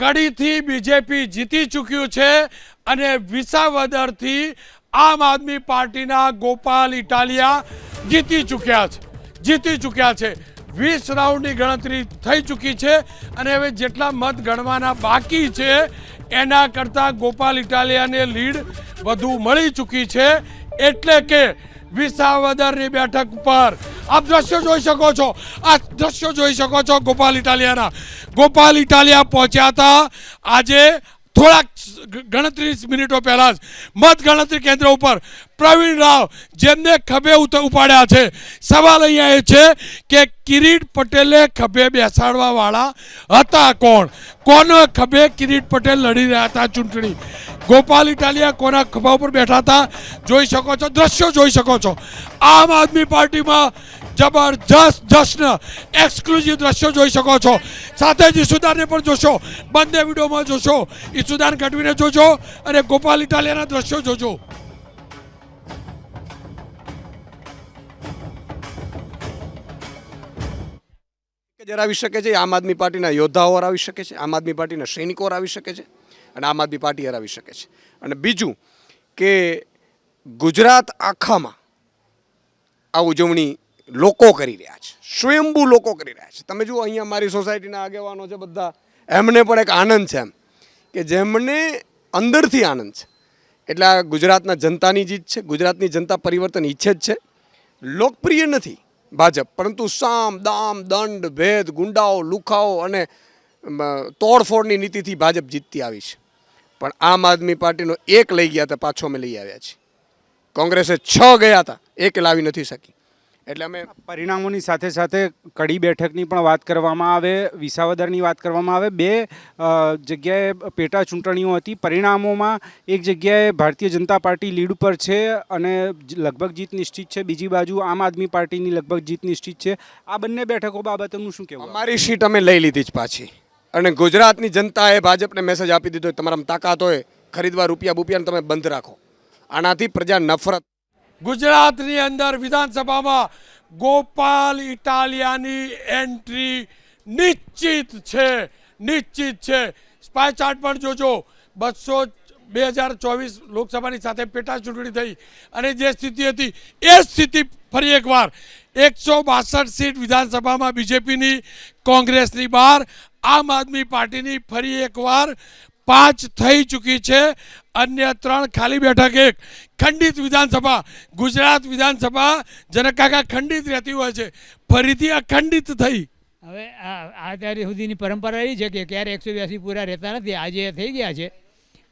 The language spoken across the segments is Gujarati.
કડીથી બીજેપી જીતી ચૂક્યું છે અને વિસાવદરથી આમ આદમી પાર્ટીના ગોપાલ ઇટાલિયા જીતી ચૂક્યા છે, જીતી ચૂક્યા છે. વીસ રાઉન્ડની ગણતરી થઈ ચૂકી છે અને હવે જેટલા મત ગણવાના બાકી છે, એના કરતાં ગોપાલ ઇટાલિયાને લીડ વધુ મળી ચૂકી છે. એટલે કે વિસાવદરની બેઠક ઉપર. આપ દ્રશ્યો જોઈ શકો છો. આ દ્રશ્યો જોઈ શકો છો ગોપાલ ઇટાલિયાના. ગોપાલ ઇટાલિયા પહોંચ્યા હતા. આજે થોડાક ગણત્રીસ મિનિટો પહેલાં જ મત ગણતરી કેન્દ્ર ઉપર પ્રવીણ રાવ જેમને ખભે ઉપાડ્યા છે. સવાલ અહીંયા એ છે કે કિરીટ પટેલે ખભે બેસાડવાવાળા હતા કોણ? કોનો ખભે કિરીટ પટેલ લડી રહ્યા હતા ચૂંટણી? ગોપાલ ઇટાલિયા કોના ખભા ઉપર બેઠા હતા? જોઈ શકો છો, દ્રશ્યો જોઈ શકો છો. આમ આદમી પાર્ટીમાં જબરજસ્ત જશ્ન એક્સક્લુઝિવ દ્રશ્યો જોઈ શકો છો. સાથે જ ઈસુદાનને પણ જોશો. બંને વિડીયોમાં જોશો. ઈસુદાન ગઢવીને જોજો અને ગોપાલ ઇટાલિયાના દ્રશ્યો જોજો. જરા આવી શકે છે, આમ આદમી પાર્ટીના યોદ્ધાઓ આવી શકે છે, આમ આદમી પાર્ટીના સૈનિકો આવી શકે છે? અને આમ આદમી પાર્ટી હરાવી શકે છે. અને બીજું કે ગુજરાત આખામાં આ ઉજવણી લોકો કરી રહ્યા છે. સ્વયંભૂ લોકો કરી રહ્યા છે. તમે જુઓ, અહીંયા મારી સોસાયટીના આગેવાનો છે બધા. એમને પણ એક આનંદ છે એમ કે જેમને અંદરથી આનંદ છે. એટલે આ ગુજરાતના જનતાની જીત છે, ગુજરાતની જનતા પરિવર્તન ઈચ્છે જ છે. લોકપ્રિય નથી ભાજપ, પરંતુ સામ, દામ, દંડ, ભેદ, ગુંડાઓ, લુખાઓ અને તોડફોડની નીતિથી ભાજપ જીતતી આવી છે. પણ આમ આદમી પાર્ટીનો એક લઈ ગયા હતા પાછો અમે લઈ આવ્યા છીએ. કોંગ્રેસે છ ગયા હતા એક લાવી નથી શકી. એટલે અમે પરિણામોની સાથે સાથે કડી બેઠકની પણ વાત કરવામાં આવે વિસાવદરની વાત કરવામાં આવે. બે જગ્યાએ પેટા ચૂંટણીઓ હતી. પરિણામોમાં એક જગ્યાએ ભારતીય જનતા પાર્ટી લીડ ઉપર છે અને લગભગ જીત નિશ્ચિત છે. બીજી બાજુ આમ આદમી પાર્ટીની લગભગ જીત નિશ્ચિત છે. આ બંને બેઠકો બાબતનું શું કહેવું? અમારી સીટ અમે લઈ લીધી જ પાછી. અને ગુજરાતની જનતાએ ભાજપને મેસેજ આપી દીધો, તમારામાં તાકાત હોય, ખરીદવા રૂપિયા બુપિયાને તમે બંધ રાખો. આનાથી પ્રજા નફરત. ગુજરાતની અંદર વિધાનસભામાં ગોપાલ ઇટાલિયાની એન્ટ્રી નિશ્ચિત છે નિશ્ચિત છે. સ્પાય ચાર્ટ પણ જોજો, બસો બે હજાર ચોવીસ લોકસભાની સાથે પેટા ચૂંટણી થઈ અને જે સ્થિતિ હતી, એ સ્થિતિ ફરી એકવાર એકસો બાસઠ સીટ વિધાનસભામાં બીજેપીની, કોંગ્રેસની બહાર આમ આદમી પાર્ટીની ફરી એકવાર પાંચ થઈ ચૂકી છે. અન્ય ત્રણ ખાલી બેઠક, એક ખંડિત વિધાનસભા, ગુજરાત વિધાનસભા. જનકાકા ખંડિત રહેતી હોય છે. ફરીથી અખંડિત થઈ. હવે આ અત્યારે સુધીની પરંપરા એ છે કે ક્યારે એકસો બ્યાસી પૂરા રહેતા નથી. આજે થઈ ગયા છે.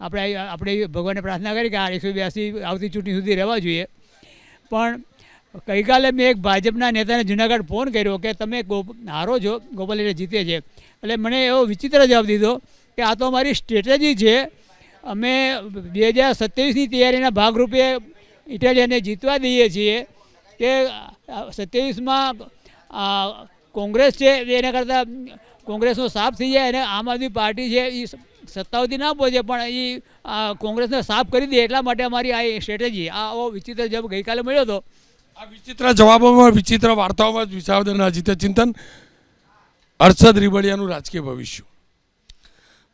આપણે આપણે ભગવાનને પ્રાર્થના કરી કે આ એકસો બ્યાસી આવતી ચૂંટણી સુધી રહેવા જોઈએ. પણ ગઈકાલે મેં એક ભાજપના નેતાને જુનાગઢ ફોન કર્યો કે તમે ગો હારો છો. ગોપાલ જીતે છે. એટલે મને એવો વિચિત્ર જવાબ દીધો કે આ તો અમારી સ્ટ્રેટેજી છે. અમે બે હજાર સત્યાવીસની તૈયારીના ભાગરૂપે ઇટાલિયાને જીતવા દઈએ છીએ કે સત્યાવીસમાં કોંગ્રેસ છે એના કરતાં કોંગ્રેસનો સાફ થઈ જાય અને આમ આદમી પાર્ટી છે એ સત્તાવધી ના પહોંચે, પણ એ કોંગ્રેસને સાફ કરી દે એટલા માટે અમારી આ સ્ટ્રેટેજી. આવો વિચિત્ર જવાબ ગઈકાલે મળ્યો હતો. આ વિચિત્ર જવાબોમાં વિચિત્ર વાર્તાઓમાં જ વિસાવદરના જીતે ચિંતન. હર્ષદ રીબડિયાનું રાજકીય ભવિષ્ય.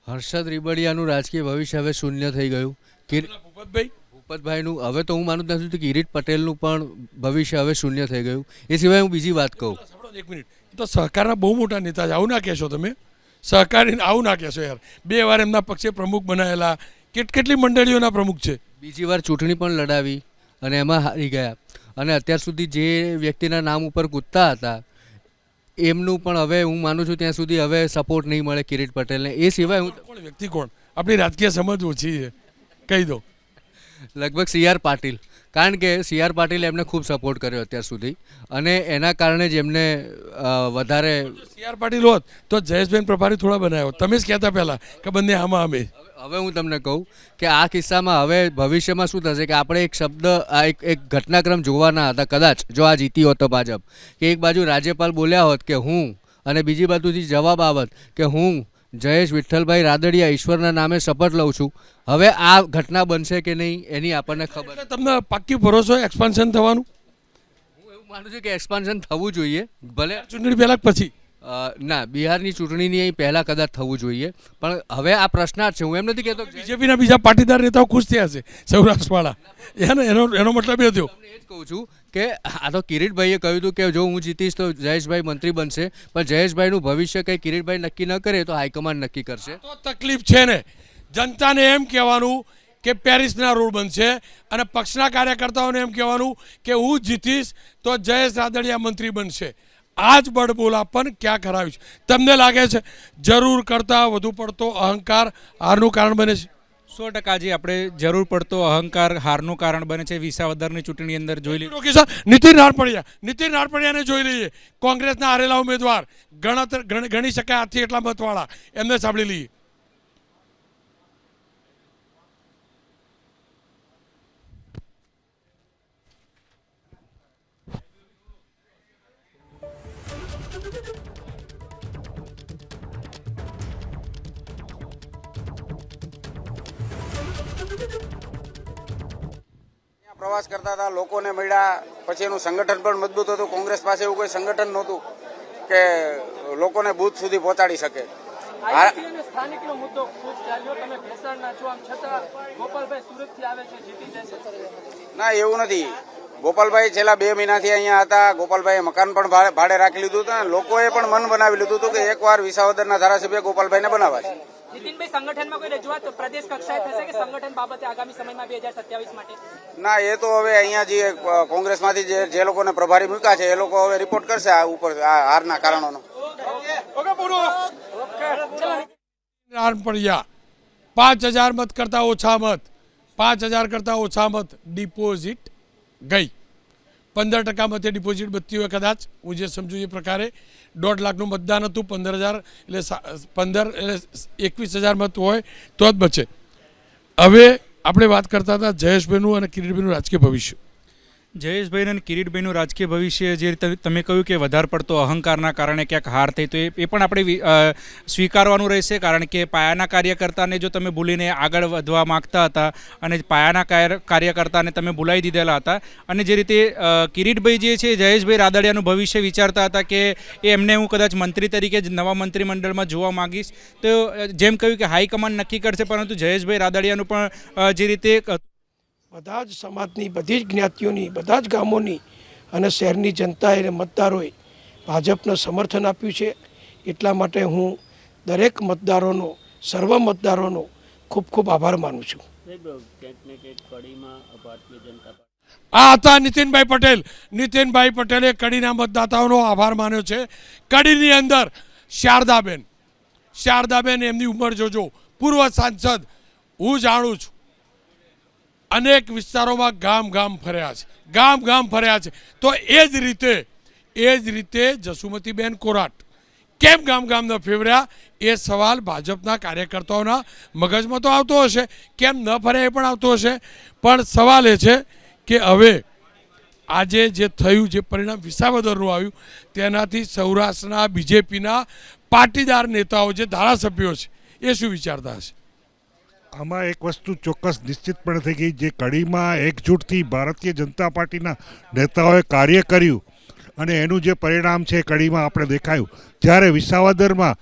હર્ષદ રીબડિયાનું રાજકીય ભવિષ્ય હવે શૂન્ય થઈ ગયું. કિર ભૂપતભાઈ? ભૂપતભાઈનું હવે તો હું માનું નથી કે કિરીટ પટેલનું પણ ભવિષ્ય હવે શૂન્ય થઈ ગયું. એ સિવાય હું બીજી વાત કહું. એક મિનિટ. તો સહકારના બહુ મોટા નેતા છે. આવું ના કહેશો તમે. સહકારી આવું ના કહેશો યાર. બે વાર એમના પક્ષે પ્રમુખ બનાયેલા. કેટ કેટલી મંડળીઓના પ્રમુખ છે? બીજી વાર ચૂંટણી પણ લડાવી અને એમાં હારી ગયા. અને અત્યાર સુધી જે વ્યક્તિના નામ ઉપર કૂદતા હતા એમનું પણ હવે હું માનું છું ત્યાં સુધી હવે સપોર્ટ નહીં મળે કિરીટ પટેલને. એ સિવાય હું કોણ વ્યક્તિ કોણ? આપણી રાજકીય સમજ ઓછી છે. કહી દો. લગભગ સી આર પાટીલ. કારણ કે સી આર પાટીલે એમને ખૂબ સપોર્ટ કર્યો અત્યાર સુધી. અને એના કારણે જ એમને વધારે સી આર પાટીલ હોત તો જયેશબેન પ્રભારી થોડા બનાવ્યો તમે જ કહેતા પહેલા કે બંને આમાં અમે. હવે હું તમને કહું કે આ કિસ્સામાં હવે ભવિષ્યમાં શું થશે કે આપણે એક શબ્દ આ એક એક ઘટનાક્રમ જોવાના હતા કદાચ જો આ જીતી હોત તો ભાજપ. કે એક બાજુ રાજ્યપાલ બોલ્યા હોત કે હું અને બીજી બાજુથી જવાબ આવત કે હું જયેશ વિઠ્ઠલભાઈ રાદડિયા ઈશ્વરના નામે શપથ લઉં છું. હવે આ ઘટના બનશે કે નહીં એની આપણને ખબર તમને પાક્કી ભરોસો એક્સપાન્શન થવાનું? હું એવું માનું છું કે એક્સપાન્શન થવું જોઈએ ભલે ચૂંટણી પહેલા પછી? ના બિહારની ચૂંટણીની અહીં પહેલાં કદાચ થવું જોઈએ. પણ હવે આ પ્રશ્નાર્થ છે. હું એમ નથી કહેતો બીજેપીના બીજા પાટીદાર નેતાઓ ખુશ થયા છે સૌરાષ્ટ્રવાળા. એને એનો એનો મતલબ એ થયો. એ જ કહું છું કે આ તો કિરીટભાઈએ કહ્યું હતું કે જો હું જીતીશ તો જયેશભાઈ મંત્રી બનશે. પણ જયેશભાઈનું ભવિષ્ય કંઈ કિરીટભાઈ નક્કી ન કરે તો હાઈકમાન્ડ નક્કી કરશે. તો તકલીફ છે ને. જનતાને એમ કહેવાનું કે પેરિસના રોડ બનશે અને પક્ષના કાર્યકર્તાઓને એમ કહેવાનું કે હું જીતીશ તો જયેશ રાદડિયા મંત્રી બનશે. આ જ બળબોલાપન ક્યાં કરાવ્યું છે? તમને લાગે છે જરૂર કરતાં વધુ પડતો અહંકાર હારનું કારણ બને છે? સો ટકા જે આપણે જરૂર પડતો અહંકાર હારનું કારણ બને છે. વિસાવદરની ચૂંટણી અંદર જોઈ લઈએ ઓકે સર નીતિન નારપડિયા નીતિન નારપડિયાને જોઈ લઈએ. કોંગ્રેસના હારેલા ઉમેદવાર ગણતર ગણી શકાય આથી એટલા મતવાળા. એમને સાંભળી લઈએ. પ્રવાસ કરતા હતા લોકોને મળ્યા. પછી એનું સંગઠન પણ મજબૂત હતું. કોંગ્રેસ પાસે એવું કોઈ સંગઠન નહોતું કે લોકોને બૂથ સુધી પહોંચાડી શકે. ના એવું નથી. ગોપાલભાઈ છેલ્લા બે મહિનાથી અહીંયા હતા. ગોપાલભાઈએ મકાન પણ ભાડે- ભાડે રાખી લીધું હતું અને લોકોએ પણ મન બનાવી લીધું હતું કે એકવાર વિસાવદરના ધારાસભ્ય ગોપાલભાઈને બનાવવા છે નીતિનભાઈ સંગઠનમાં કોઈ રજૂઆત પ્રદેશ કક્ષાએ થશે કે સંગઠન બાબતે આગામી સમયમાં બે માટે? ના એ તો હવે અહીંયા જે કોંગ્રેસમાંથી જે જે લોકોને પ્રભારી મૂક્યા છે એ લોકો હવે રિપોર્ટ કરશે આ ઉપર આ હારના કારણોનો. નારપડિયા પાંચ હજાર મત કરતાં ઓછા મત. પાંચ હજાર કરતાં ઓછા મત. ડિપોઝિટ ગઈ. પંદર ટકા મતે ડિપોઝિટ બધી હોય કદાચ. હું જે સમજુ એ પ્રકારે દોઢ લાખનું મતદાન હતું, પંદર હજાર એટલે પંદર એટલે એકવીસ હજાર મત હોય, તો જ બચે. હવે આપણે વાત કરતા હતા જયેશભાઈનું અને કિરીટભાઈનું રાજકીય ભવિષ્ય. જયેશભાઈ અને કિરીટભાઈનું રાજકીય ભવિષ્ય જે રીતે તમે કહ્યું કે વધારે પડતો અહંકારના કારણે ક્યાંક હાર થઈ તો એ પણ આપણે સ્વીકારવાનું રહેશે, કારણ કે પાયાના કાર્યકર્તાને જો તમે ભૂલીને આગળ વધવા માંગતા હતા અને પાયાના કાર્ય- કાર્યકર્તાને તમે ભૂલાઈ દીધેલા હતા અને જે રીતે કિરીટભાઈ જે છે, જયેશભાઈ રાદડિયાનું ભવિષ્ય વિચારતા હતા કે એ એમને હું કદાચ મંત્રી તરીકે જ નવા મંત્રીમંડળમાં જોવા માંગીશ. તો જેમ કહ્યું કે હાઈકમાન્ડ નક્કી કરશે, પરંતુ જયેશભાઈ રાદડિયાનું પણ જે રીતે બધા જ સમાજની, બધી જ જ્ઞાતિઓની, બધા જ ગામોની અને શહેરની જનતાએ અને મતદારોએ ભાજપને સમર્થન આપ્યું છે. એટલા માટે હું દરેક મતદારોનો, સર્વ મતદારોનો ખૂબ ખૂબ આભાર માનું છું. આ હતા નીતિનભાઈ પટેલ. નીતિનભાઈ પટેલે કડીના મતદાતાઓનો આભાર માન્યો છે. કડીની અંદર શારદાબેન. શારદાબેન, એમની ઉંમર જોજો. પૂર્વ સાંસદ હું જાણું છું. અનેક વિસ્તારોમાં ગામ ગામ ફર્યા છે. ગામ ગામ ફર્યા છે. તો એ જ રીતે, એ જ રીતે જસુમતીબેન કોરાટ કેમ ગામ ન ફેવર્યા? એ સવાલ ભાજપના કાર્યકર્તાઓના મગજમાં તો આવતો હશે. કેમ ન ફર્યા એ પણ આવતો હશે. પણ સવાલ એ છે કે હવે આજે જે થયું, જે પરિણામ વિસાવદરનું આવ્યું, તેનાથી સૌરાષ્ટ્રના બીજેપીના પાટીદાર નેતાઓ, જે ધારાસભ્યો છે, એ શું વિચારતા હશે? આમાં એક વસ્તુ ચોક્કસ નિશ્ચિતપણે થઈ ગઈ જે કડીમાં એકજૂટથી ભારતીય જનતા પાર્ટીના નેતાઓએ કાર્ય કર્યું અને એનું જે પરિણામ છે કડીમાં આપણે દેખાયું. જ્યારે વિસાવદરમાં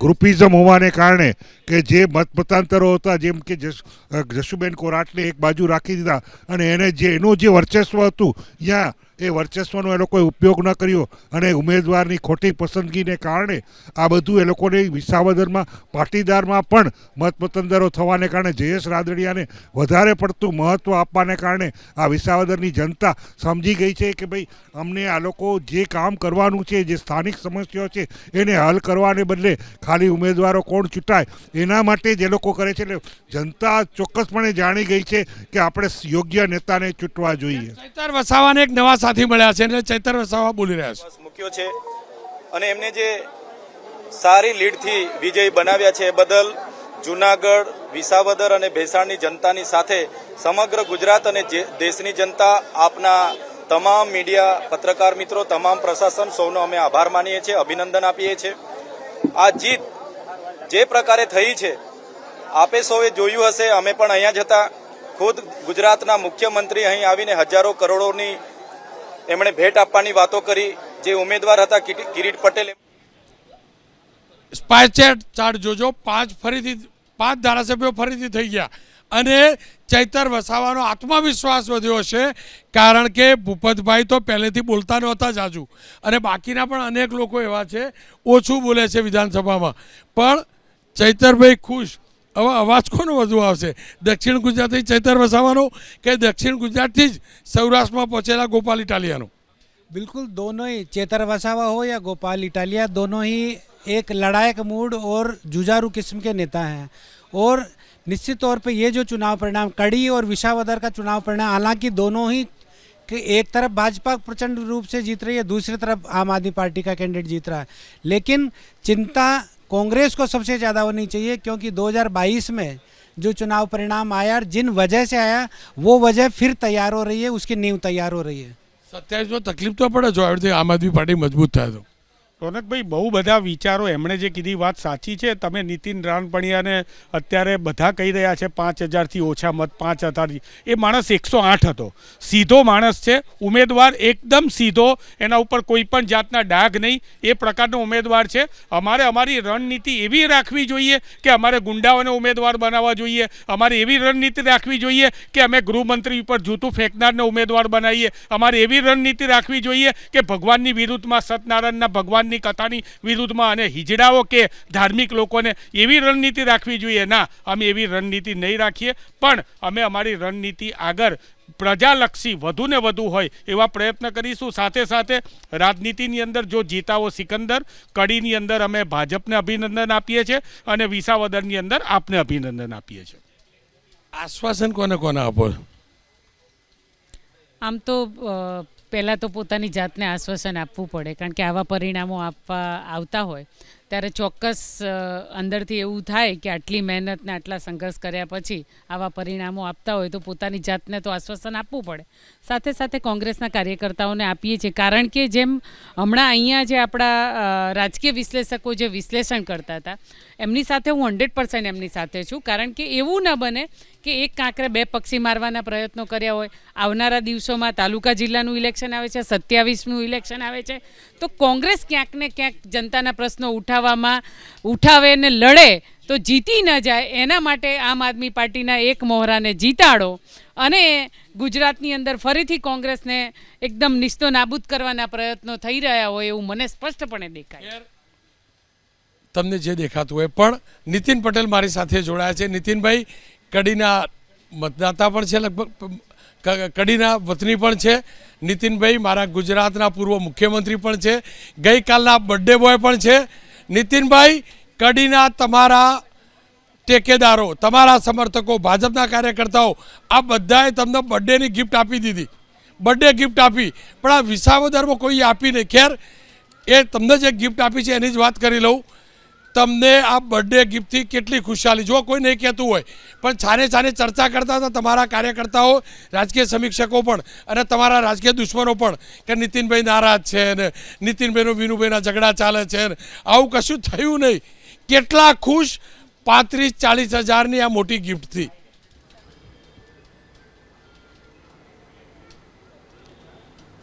ગ્રુપિઝમ હોવાને કારણે કે જે મતમતાંતરો હતા, જેમ કે જશુબેન કોરાટને એક બાજુ રાખી દીધા અને એને જે, એનું જે વર્ચસ્વ હતું ત્યાં એ વર્ચસ્વનો એ લોકોએ ઉપયોગ ન કર્યો અને ઉમેદવારની ખોટી પસંદગીને કારણે આ બધું એ લોકોને વિસાવદરમાં, પાટીદારમાં પણ મતમતંદરો થવાને કારણે જયેશ રાદડિયાને વધારે પડતું મહત્ત્વ આપવાને કારણે આ વિસાવદરની જનતા સમજી ગઈ છે કે ભાઈ અમને આ લોકો જે કામ કરવાનું છે, જે સ્થાનિક સમસ્યાઓ છે, એને હલ કરવાને બદલે ખાલી ઉમેદવારો કોણ ચૂંટાય? એના માટે જે લોકો કરે છે એટલે જનતા ચોક્કસપણે જાણી ગઈ છે કે આપણે યોગ્ય નેતાને ચૂંટવા જોઈએ. ચૈતર વસાવાને એક નવા સાથી મળ્યા છે અને ચૈતર વસાવા બોલી રહ્યા છે. મૂક્યો છે. અને એમને જે સારી લીડથી વિજય બનાવ્યા છે એ બદલ જુનાગઢ વિસાવદર અને ભેસાણની જનતાની સાથે સમગ્ર ગુજરાત અને જે- દેશની જનતા આપના તમામ મીડિયા પત્રકાર મિત્રો તમામ પ્રશાસન સૌનો અમે આભાર માનીએ છીએ અભિનંદન આપીએ છીએ. આ જીત જે પ્રકારે થઈ છે, આપે સૌએ જોયું હશે, અમે પણ અહીંયા જતા ખુદ ગુજરાતના મુખ્યમંત્રી અહીં આવીને હજારો કરોડોની એમણે ભેટ આપવાની વાતો કરી. જે ઉમેદવાર હતા કિરી- કિરીટ પટેલ સ્પાયચેટ ચાર્ટ જોજો. પાંચ ફરીથી, પાંચ ધારાસભ્યો ફરીથી થઈ ગયા. અને ચૈતર વસાવાનો આત્મવિશ્વાસ વધ્યો છે કારણ કે ભૂપતભાઈ તો પહેલેથી બોલતા નહોતા જાજુ અને બાકીના પણ અનેક લોકો એવા છે ઓછું બોલે છે વિધાનસભામાં પણ ચૈતરભાઈ ખુશ હવે અવાજ કોનો વધુ આવશે દક્ષિણ ગુજરાતથી ચૈતર વસાવાનો કે દક્ષિણ ગુજરાતથી જ સૌરાષ્ટ્રમાં પહોંચેલા ગોપાલ ઇટાલિયાનો बिल्कुल दोनों ही चेतर वसावा हो या गोपाल इटालिया दोनों ही एक लड़ाई का मूड और जुझारू किस्म के नेता हैं और निश्चित तौर पे ये जो चुनाव परिणाम, कड़ी और विशावदर का चुनाव परिणाम, हालाँकि दोनों ही कि एक तरफ़ भाजपा प्रचंड रूप से जीत रही है, दूसरी तरफ़ आम आदमी पार्टी का कैंडिडेट जीत रहा है। लेकिन चिंता कांग्रेस को सबसे ज़्यादा होनी चाहिए, क्योंकि 2022 में जो चुनाव परिणाम आया और जिन वजह से आया, वो वजह फिर तैयार हो रही है, उसकी नींव तैयार हो रही है। सत्या तकलीफ़ तो पड़े, जो आम आदमी पार्टी मज़बूत था तो। રોનકભાઈ બહુ બધા વિચારો એમણે જે કીધી વાત સાચી છે. તમે નીતિન રાનપણિયાને અત્યારે બધા કહી રહ્યા છે, પાંચ હજારથી ઓછા મત, પાંચ હજારથી. એ માણસ એકસો આઠ હતો. સીધો માણસ છે. ઉમેદવાર એકદમ સીધો, એના ઉપર કોઈ પણ જાતના ડાઘ નહીં. એ પ્રકારનો ઉમેદવાર છે. અમારે અમારી રણનીતિ એવી રાખવી જોઈએ કે અમારે ગુંડાઓને ઉમેદવાર બનાવવા જોઈએ. અમારે એવી રણનીતિ રાખવી જોઈએ કે અમે ગૃહમંત્રી ઉપર જૂતું ફેંકનારને ઉમેદવાર બનાવીએ. અમારે એવી રણનીતિ રાખવી જોઈએ કે ભગવાનની વિરુદ્ધમાં સત્યનારાયણના ભગવાનની કથાની વિરુદ્ધમાં અને હિજડાઓ કે ધાર્મિક લોકોને એવી રણનીતિ રાખવી જોઈએ ના અમે એવી રણનીતિ નહીં રાખીએ પણ અમે અમારી રણનીતિ આગળ પ્રજાલક્ષી વધુ ને વધુ હોય એવા પ્રયત્ન કરીશું. સાથે સાથે રાજનીતિની અંદર જો જીતાવો સિકંદર કડીની અંદર અમે ભાજપને અભિનંદન આપીએ છીએ અને વિસાવદરની અંદર આપને અભિનંદન આપીએ છીએ. આશ્વાસન કોને કોને આપો? આમ તો પહેલાં તો પોતાની જાતને આશ્વાસન આપવું પડે કારણ કે આવા પરિણામો આપવા આવતા હોય. ત્યારે ચોક્કસ અંદરથી એવું થાય કે આટલી મહેનત ને આટલા સંઘર્ષ કર્યા પછી આવા પરિણામો આપતા હોય તો પોતાની જાતને તો આશ્વાસન આપવું પડે. સાથે સાથે કોંગ્રેસના કાર્યકર્તાઓને આપીએ છીએ. કારણ કે જેમ હમણાં અહીંયા જે આપણા રાજકીય વિશ્લેષકો જે વિશ્લેષણ કરતા હતા, એમની સાથે હું હંડ્રેડ પર્સન્ટ એમની સાથે છું. કારણ કે એવું ન બને કે એક કાંકરે બે પક્ષી મારવાના પ્રયત્નો કર્યા હોય. આવનારા દિવસોમાં તાલુકા જિલ્લાનું ઇલેક્શન આવે છે સત્યાવીસનું ઇલેક્શન આવે છે. તો કોંગ્રેસ ક્યાંક ને ક્યાંક જનતાના પ્રશ્નો ઉઠાવવામાં, ઉઠાવે ને લડે તો જીતી ન જાય, એના માટે આમ આદમી પાર્ટીના એક મોહરાને જીતાડો અને ગુજરાતની અંદર ફરીથી કોંગ્રેસને એકદમ નિસ્તો નાબૂદ કરવાના પ્રયત્નો થઈ રહ્યા હોય એવું મને સ્પષ્ટપણે દેખાય તમને જે દેખાતું હોય. પણ નીતિન પટેલ મારી સાથે જોડાયા છે. નીતિનભાઈ, કડીના મતદાતા પણ છે, લગભગ કડીના વતની પણ છે. નીતિનભાઈ, મારા ગુજરાતના પૂર્વ મુખ્યમંત્રી પણ છે. ગઈકાલના બર્થડે બોય પણ છે. નીતિનભાઈ કડીના તમારા ટેકેદારો, તમારા સમર્થકો, ભાજપના કાર્યકર્તાઓ, આ બધાએ તમને બર્થડેની ગિફ્ટ આપી દીધી. બર્થડે ગિફ્ટ આપી. પણ આ વિસાવદરમાં કોઈ આપી નહીં. ખેર, એ તમને જે ગિફ્ટ આપી છે એની જ વાત કરી લઉં. તમને આ બર્થડે ગિફ્ટથી કેટલી ખુશાલી જો કોઈ નહીં કહેતું હોય, પણ છાને છાને ચર્ચા કરતા હતા તમારા કાર્યકર્તાઓ, રાજકીય સમીક્ષકો પણ, અને તમારા રાજકીય દુશ્મનો પણ, કે નીતિનભાઈ નારાજ છે ને નીતિનભાઈનું વિનુભાઈના ઝઘડા ચાલે છે ને, આવું કશું થયું નહીં. કેટલા ખુશ પાંત્રીસ ચાલીસ હજારની આ મોટી ગિફ્ટથી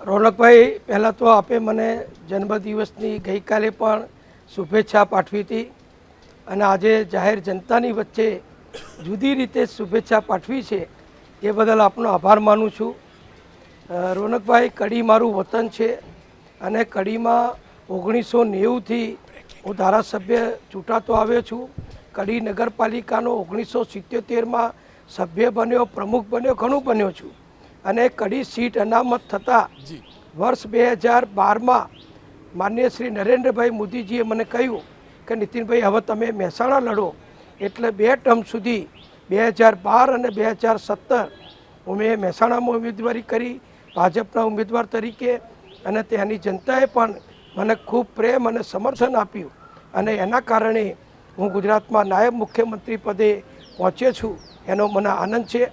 રોનકભાઈ, પહેલાં તો આપે મને જન્મદિવસની ગઈકાલે પણ શુભેચ્છા પાઠવી હતી અને આજે જાહેર જનતાની વચ્ચે જુદી રીતે શુભેચ્છા પાઠવી છે એ બદલ આપનો આભાર માનું છું. રોનકભાઈ કડી મારું વતન છે અને કડીમાં ઓગણીસો નેવુંથી હું ધારાસભ્ય ચૂંટાતો આવ્યો છું. કડી નગરપાલિકાનો ઓગણીસો સિત્યોતેરમાં સભ્ય બન્યો પ્રમુખ બન્યો ઘણું બન્યો છું. અને કડી સીટ અનામત થતાં વર્ષ બે હજાર બારમાં માનનીય શ્રી નરેન્દ્રભાઈ મોદીજીએ મને કહ્યું કે, નીતિનભાઈ, હવે તમે મહેસાણા લડો. એટલે બે ટર્મ સુધી બે હજાર બાર અને બે હજાર સત્તર હું મેં મહેસાણામાં ઉમેદવારી કરી, ભાજપના ઉમેદવાર તરીકે, અને ત્યાંની જનતાએ પણ મને ખૂબ પ્રેમ અને સમર્થન આપ્યું. અને એના કારણે હું ગુજરાતમાં નાયબ મુખ્યમંત્રી પદે પહોંચ્યો છું, એનો મને આનંદ છે.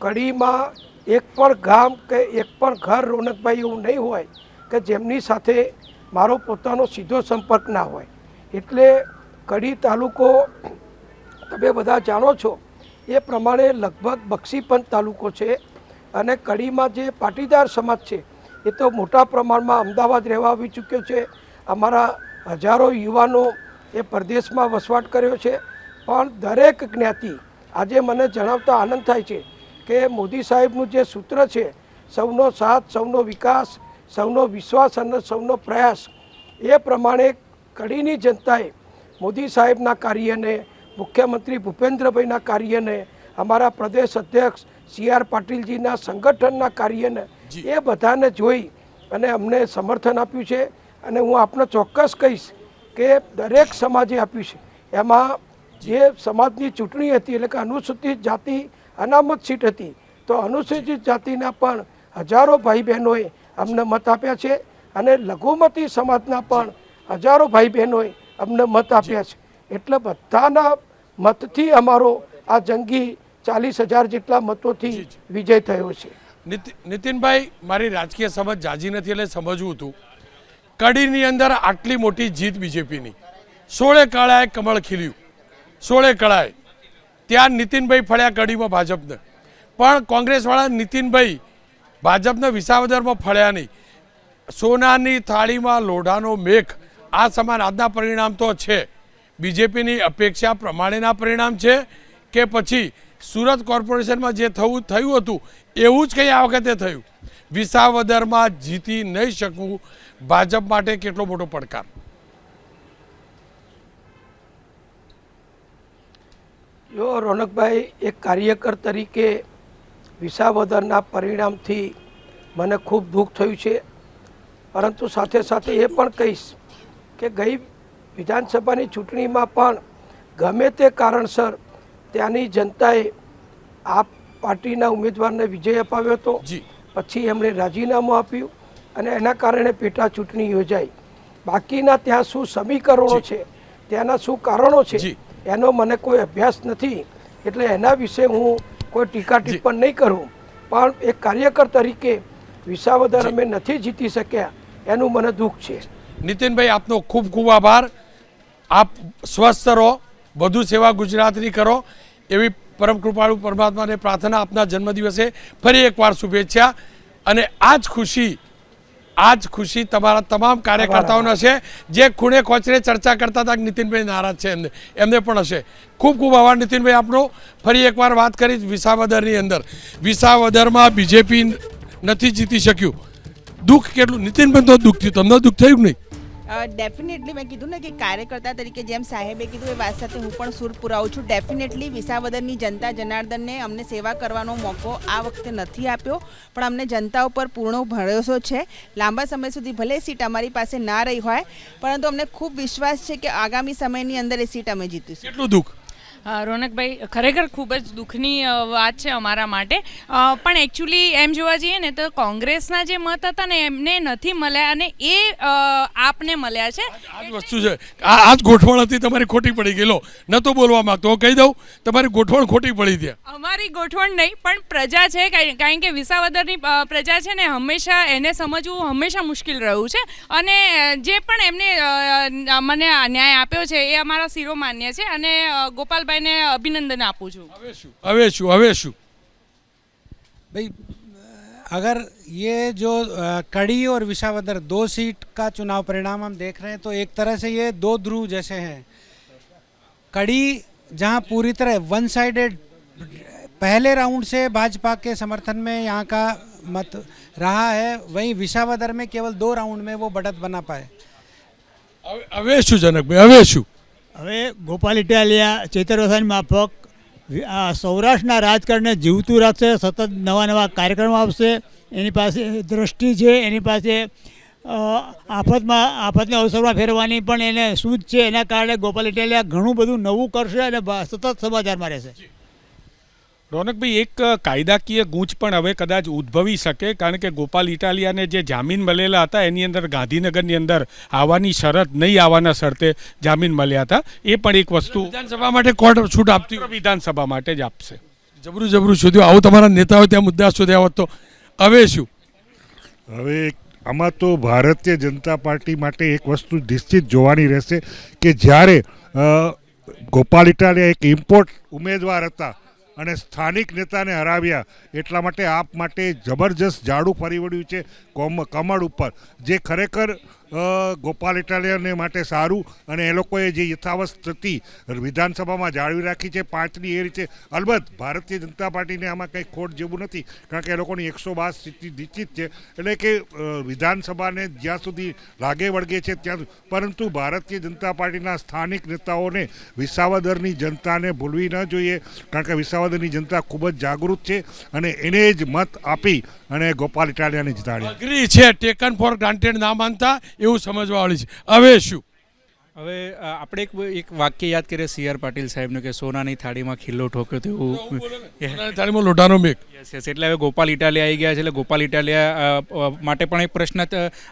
કડીમાં એક પણ ગામ કે એક પણ ઘર રોનકભાઈ એવું નહીં હોય કે જેમની સાથે મારો પોતાનો સીધો સંપર્ક ના હોય. એટલે કડી તાલુકો, તમે બધા જાણો છો, એ પ્રમાણે લગભગ બક્ષીપંથ તાલુકો છે અને કડીમાં જે પાટીદાર સમાજ છે, એ તો મોટા પ્રમાણમાં અમદાવાદ રહેવા આવી ચૂક્યો છે. અમારા હજારો યુવાનો એ પરદેશમાં વસવાટ કર્યો છે. પણ દરેક જ્ઞાતિ આજે મને જણાવતા આનંદ થાય છે કે મોદી સાહેબનું જે સૂત્ર છે, સૌનો સાથ, સૌનો વિકાસ સૌનો વિશ્વાસ અને સૌનો પ્રયાસ એ પ્રમાણે કડીની જનતાએ મોદી સાહેબના કાર્યને મુખ્યમંત્રી ભૂપેન્દ્રભાઈના કાર્યને અમારા પ્રદેશ અધ્યક્ષ સી આર પાટીલજીના સંગઠનના કાર્યને એ બધાને જોઈ અને અમને સમર્થન આપ્યું છે. અને હું આપને ચોક્કસ કહીશ કે દરેક સમાજે આપ્યું છે. એમાં જે. સમાજની ચૂંટણી હતી એટલે કે અનુસૂચિત જાતિ અનામત સીટ હતી તો અનુસૂચિત જાતિના પણ હજારો ભાઈ બહેનોએ અમને મત આપ્યા છે અને લઘુમતી સમાજના પણ હજારો ભાઈ બહેનોએ અમને મત આપ્યા છે. એટલે બધાના મતથી અમારો આ જંગી ચાલીસ હજાર જેટલા મતોથી વિજય થયો છે. નીતિ- નીતિનભાઈ મારી રાજકીય સમજ જાજી નથી એટલે સમજવું હતું. કડીની અંદર આટલી મોટી જીત બીજેપીની. સોળે કળાએ કમળ ખીલ્યું. સોળે કળાએ. ત્યાં નીતિનભાઈ ફળ્યા કડીમાં ભાજપને. પણ કોંગ્રેસવાળા નીતિનભાઈ ભાજપને વિસાવદરમાં ફળ્યા નહીં. સોનાની થાળીમાં લોઢાનો મેઘ. આ સમાન આજના પરિણામ તો છે. બીજેપીની અપેક્ષા પ્રમાણેના પરિણામ છે કે પછી સુરત કોર્પોરેશનમાં જે થવું, થયું હતું, એવું જ કંઈ આ વખતે થયું. વિસાવદરમાં જીતી નહીં શકવું ભાજપ માટે કેટલો મોટો પડકાર? જો રોનકભાઈ એક કાર્યકર તરીકે વિસાવદરના પરિણામથી મને ખૂબ દુઃખ થયું છે. પરંતુ સાથે સાથે એ પણ કહીશ કે ગઈ વિધાનસભાની ચૂંટણીમાં પણ ગમે તે કારણસર ત્યાંની જનતાએ આ પાર્ટીના ઉમેદવારને વિજય અપાવ્યો હતો. પછી એમણે રાજીનામું આપ્યું અને એના કારણે પેટા ચૂંટણી યોજાઈ. બાકીના ત્યાં શું સમીકરણો છે ત્યાંના શું કારણો છે. એનો મને કોઈ અભ્યાસ નથી. એટલે એના વિશે હું કોઈ ટીકા ટિપ્પણ નહીં કરું. પણ એક કાર્યકર તરીકે વિસાવદર અમે નથી જીતી શક્યા. એનું મને દુઃખ છે. નીતિનભાઈ આપનો ખૂબ ખૂબ આભાર. આપ સ્વસ્થ રહો વધુ સેવા ગુજરાતની કરો. એવી પરમ કૃપાળુ પરમાત્માને પ્રાર્થના આપના જન્મદિવસે ફરી એકવાર શુભેચ્છા. અને આ જ ખુશી આ જ ખુશી તમારા તમામ કાર્યકર્તાઓને હશે. જે ખૂણે ખોચરે ચર્ચા કરતા હતા નીતિનભાઈ નારાજ છે એમને. એમને પણ હશે. ખૂબ ખૂબ આભાર નીતિનભાઈ આપનો. ફરી એકવાર વાત કરી વિસાવદરની અંદર. વિસાવદરમાં બીજેપી નથી જીતી શક્યું. દુઃખ કેટલું? નીતિનભાઈ તો દુઃખ થયું. તમને દુઃખ થયું નહીં? ડેફિનેટલી મેં કીધું ને કે કાર્યકર્તા તરીકે જેમ સાહેબે કીધું એ વાત સાથે હું પણ સુર પુરાવું છું. ડેફિનેટલી વિસાવદરની જનતા જનાર્દનને અમને સેવા કરવાનો મોકો આ વખતે નથી આપ્યો, પણ અમને જનતા ઉપર પૂર્ણ ભરોસો છે. લાંબા સમય સુધી ભલે સીટ અમારી પાસે ના રહી હોય, પરંતુ અમને ખૂબ વિશ્વાસ છે કે આગામી સમયની અંદર એ સીટ અમે જીતીશું. કેટલું દુઃખ? રોનકભાઈ ખરેખર ખૂબ જ દુઃખની વાત છે અમારા માટે. પણ એકચ્યુઅલી એમ જોવા જઈએ ને તો કોંગ્રેસના જે મત હતા ને એમને નથી મળ્યા અને એ આપને મળ્યા છે. આ જ વસ્તુ છે. આ જ ગોઠવણ હતી તમારી ખોટી પડી ગઈ લો તો બોલવા માંગતો. હું કહી દઉં તમારી ગોઠવણ ખોટી પડી ત્યાં. અમારી ગોઠવણ નહીં પણ પ્રજા છે કારણ કે વિસાવદરની પ્રજા છે ને હંમેશા એને સમજવું હંમેશા મુશ્કેલ રહ્યું છે. અને જે પણ એમને મને આ ન્યાય આપ્યો છે એ અમારા શિરોમાન્ય છે. અને અ, ગોપાલભાઈને અભિનંદન આપું છું હવે શું હવે શું હવે શું भाई अगर ये जो अ, कड़ी और विशावदर दो सीट का चुनाव परिणाम हम देख रहे हैं तो एक तरह से ये दो ध्रुव जैसे हैं कड़ी जहां पूरी तरह वन साइडेड पहले राउंड से भाजपा के समर्थन में यहाँ का मत रहा है वहीं विशावदर में केवल दो राउंड में वो बढ़त बना पाए હવે હવે શું જનકભાઈ હવે ગોપાલ ઇટાલિયા, ચેતર વસાની માફક સૌરાષ્ટ્રના રાજકારણને જીવતું રાખશે, સતત નવા નવા કાર્યક્રમો આપશે, એની પાસે દ્રષ્ટિ છે, એની પાસે આફતમાં, આફતને અવસરમાં ફેરવાની પણ એને સૂઝ છે, એના કારણે ગોપાલ ઇટાલિયા ઘણું બધું નવું કરશે અને સતત સમાચારમાં રહેશે. રોનકભાઈ એક કાયદાકીય ગૂંચ પણ હવે કદાચ ઉદ્ભવી શકે કારણ કે ગોપાલ ઇટાલિયાને જે જામીન મળેલા હતા એની અંદર ગાંધીનગરની અંદર આવવાની શરત નહીં આવવાના શરતે જામીન મળ્યા હતા. એ પણ એક વસ્તુ વિધાનસભા માટે કોર્ટ છૂટ આપતી વિધાનસભા માટે જ આપશે. જબરું જબરું શોધ્યું. આવું તમારા નેતાઓ ત્યાં મુદ્દા શોધ્યા હોત તો. હવે શું? હવે આમાં તો ભારતીય જનતા પાર્ટી માટે એક વસ્તુ નિશ્ચિત જોવાની રહેશે કે જ્યારે ગોપાલ ઇટાલિયા એક ઇમ્પોર્ટ ઉમેદવાર હતા અને સ્થાનિક નેતાને હરાવ્યા. એટલા માટે આપ માટે જબરજસ્ત જાડું ફરી વળ્યું છે કોમ, કમળ ઉપર. જે ખરેખર ગોપાલ ઇટાલિયને માટે સારું અને એ લોકોએ જે યથાવત સ્થિતિ વિધાનસભામાં જાળવી રાખી છે પાંચની એ રીતે અલબત્ત ભારતીય જનતા પાર્ટીને આમાં કંઈ ખોટ જેવું નથી, કારણ કે એ લોકોની એકસો બાર સ્થિતિ નિશ્ચિત છે એટલે કે વિધાનસભાને જ્યાં સુધી લાગે વળગે છે ત્યાં. પરંતુ ભારતીય જનતા પાર્ટીના સ્થાનિક નેતાઓને વિસાવદરની જનતાને ભૂલવી ન જોઈએ, કારણ કે વિસાવદરની જનતા ખૂબ જ જાગૃત છે અને એને જ મત આપી અને ગોપાલ ઇટાલિયાને જીતાડ્યા અગ્રી છે ટેકન ફોર ગ્રાન્ટેડ ના માનતા એવું સમજવા વાળી છે. હવે શું? હવે આપણે એક એક વાક્ય યાદ કરીએ સી આર પાટીલ સાહેબનું કે સોનાની થાળીમાં ખીલ્લો ઠોક્યો તેવું થાળીમાં લોઢાનો મેક યસ યસ એટલે હવે ગોપાલ ઇટાલિયા આવી ગયા છે એટલે ગોપાલ ઇટાલિયા માટે પણ એક પ્રશ્ન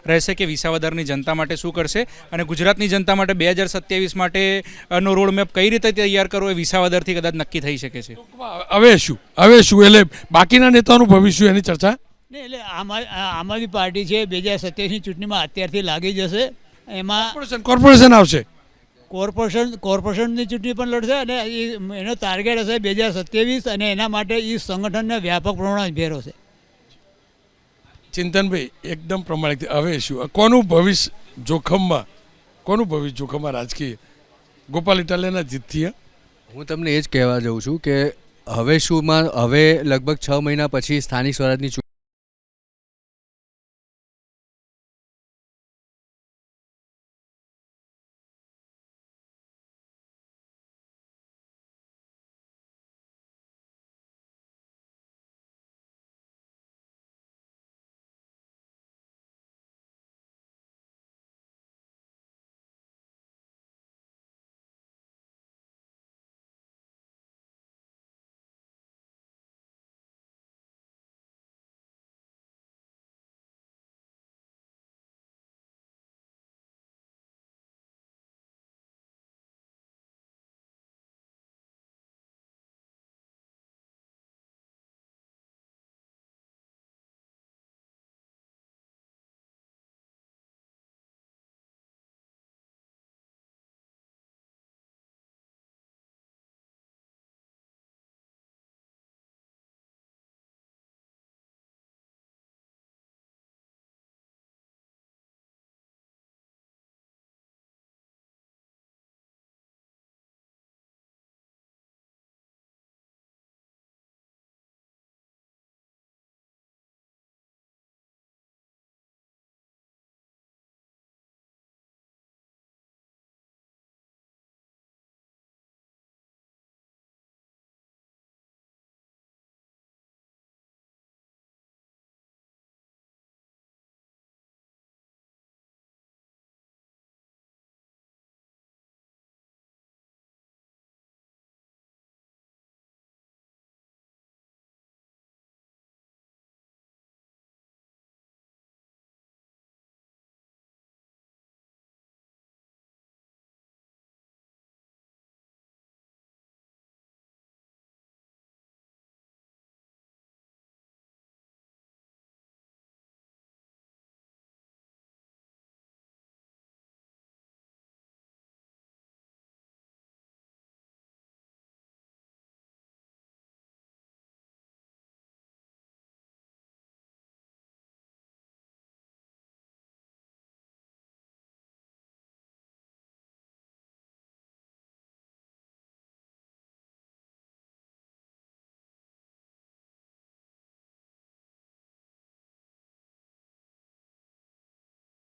રહેશે કે વિસાવદરની જનતા માટે શું કરશે અને ગુજરાતની જનતા માટે બે હજાર સત્યાવીસ માટે અ, નો રોડ મેપ કઈ રીતે તૈયાર કરવો એ વિસાવદરથી કદાચ નક્કી થઈ શકે છે. હવે શું? હવે શું? એટલે બાકીના નેતાઓનું ભવિષ્ય એની ચર્ચા? નહીં એટલે આમ આમ આદમી પાર્ટી છે બે હજાર સત્યાવીસની ચૂંટણીમાં અત્યારથી લાગી જશે. એમાં કોર્પોરેશન કોર્પોરેશન આવશે. કોર્પોરેશન કોર્પોરેશનની ચૂંટણી પણ લડશે અને એ એનો ટાર્ગેટ હશે બે હજાર સત્યાવીસ અને એના માટે એ સંગઠનને વ્યાપક પ્રમાણમાં ભેરો છે. ચિંતનભાઈ એકદમ પ્રમાણિક હવે શું? કોનું ભવિષ્ય જોખમમાં કોનું ભવિષ્ય જોખમમાં રાજકીય? ગોપાલ ઇટાલિયાના જીતથી હે? હું તમને એ જ કહેવા જાઉં છું કે હવે શુંમાં હવે લગભગ છ મહિના પછી સ્થાનિક સ્વરાજની ચૂંટણી